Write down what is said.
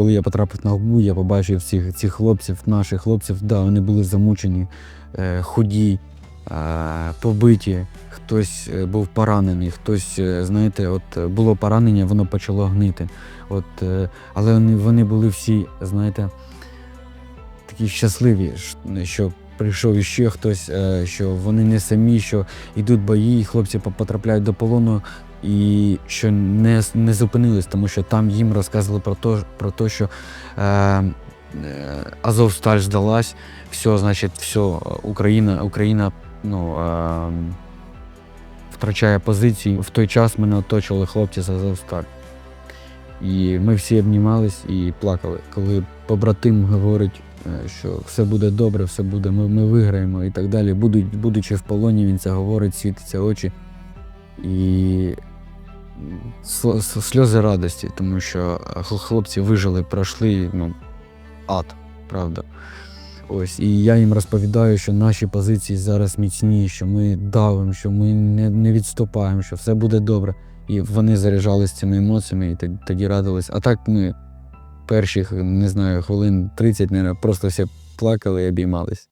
Коли я потрапив на губу, я побачив цих, цих хлопців, наших хлопців, да, вони були замучені, е, худі, е, побиті, хтось е, був поранений, хтось, знаєте, от було поранення, воно почало гнити. От, але вони, вони були всі, знаєте, такі щасливі, що прийшов іще хтось, що вони не самі, що йдуть бої, і хлопці потрапляють до полону, і що не, не зупинились, тому що там їм розказували про те, про те що е, е, Азовсталь здалась, все, значить, все, Україна, Україна ну, е, втрачає позиції. В той час мене оточували хлопці з Азовсталь. І ми всі обнімались і плакали, коли побратим говорить, е, що все буде добре, все буде, ми, ми виграємо і так далі. Будучи в полоні, він це говорить, світиться очі. І сльози радості, тому що е, хлопці вижили, пройшли ну, ад, правда. Ось, і я їм розповідаю, що наші позиції зараз міцні, що ми давимо, що ми не, не відступаємо, що все буде добре. І вони заряджались цими емоціями і тоді, радились. А так ми перших, не знаю, хвилин 30, мабуть, просто всі плакали і обіймались.